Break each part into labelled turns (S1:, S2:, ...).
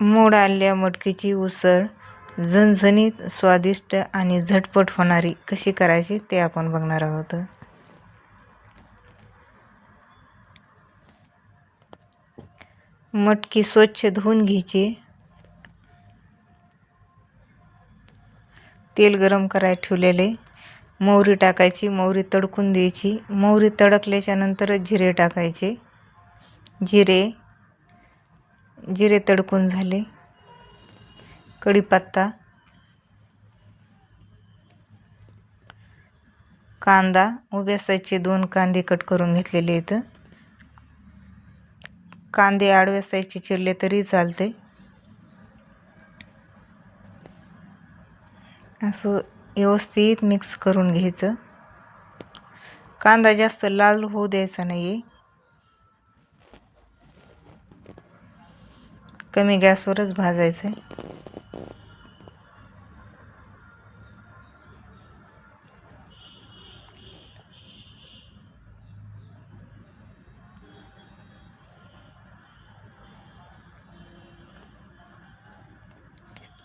S1: मोड आलेल्या मटकीची उसळ झणझणीत स्वादिष्ट आणि झटपट होणारी. कशी करायची ते आपण बघणार आहोत. मटकी स्वच्छ धुवून घ्यायची. तेल गरम करायला ठेवलेले. मोहरी टाकायची मोहरी तडकून द्यायची. मोहरी तडकल्याच्या नंतरच जिरे टाकायचे. जिरे जिरे तडकून झाले. कढीपत्ता. कांदा. उभ्या साईजचे दोन कांदे कट करून घेतलेले आहेत. कांदे आडव्या साईजचे चिरले तरी चालते. असं व्यवस्थित मिक्स करून घ्यायचं. कांदा जास्त लाल होऊ द्यायचा नाही आहे कमी गॅसवरच भाजायचं आहे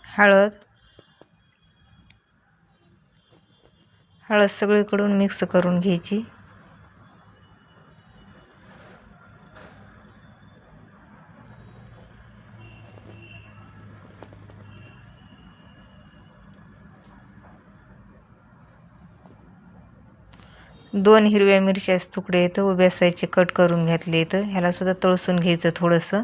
S1: हळद. हळद सगळीकडून मिक्स करून घ्यायची. दोन हिरव्या मिरच्याचे तुकडे आहेत उभ्या साईजचे कट करून घेतले आहेत. ह्यालासुद्धा तळसून घ्यायचं थोडंसं.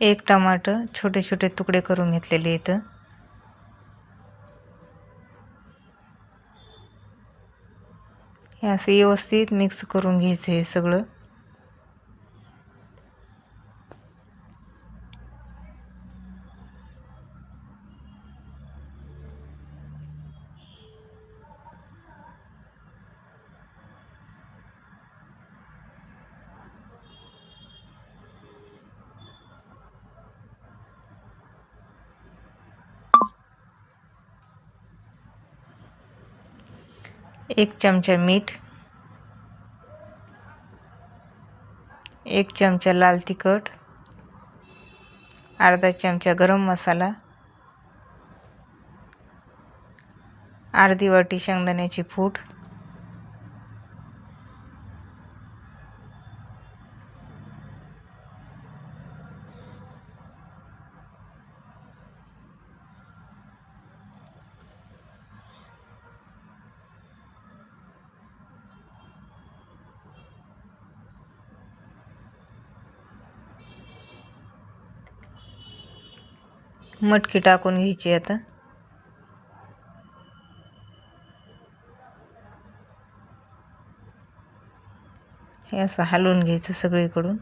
S1: एक टमाटर छोटे छोटे तुकडे करून घेतलेले इथं हे असं व्यवस्थित मिक्स करून घ्यायचं हे सगळं. एक चमचा मीठ एक चमचा लाल तिखट अर्धा चमचा गरम मसाला अर्धी वाटी शेंगदाण्याची फूट मटकी टाकून घ्यायची आता. हे असं हलवून घ्यायचं सगळीकडून.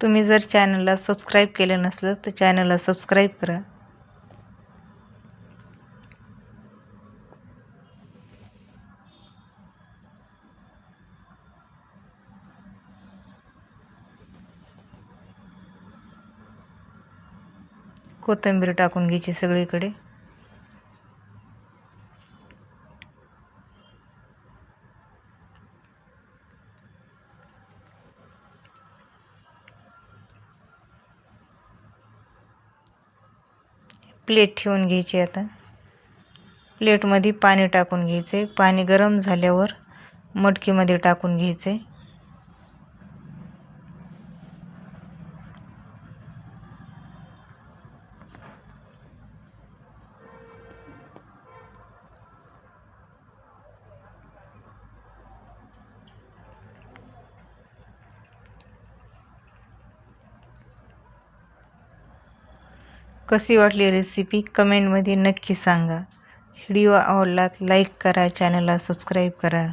S1: तुम्ही जर चॅनलला सबस्क्राईब केलं नसलं तर चॅनलला सबस्क्राईब करा. कोथिंबीर टाकून घ्यायची सगळीकडे. प्लेट ठेवून घ्यायची आता. प्लेटमध्ये पाणी टाकून घ्यायचे. पाणी गरम झाल्यावर मटकीमध्ये टाकून घ्यायचे. कशी वाटली रेसिपी कमेंटमध्ये नक्की सांगा. व्हिडिओ आवडलात लाईक करा चॅनलला सबस्क्राईब करा.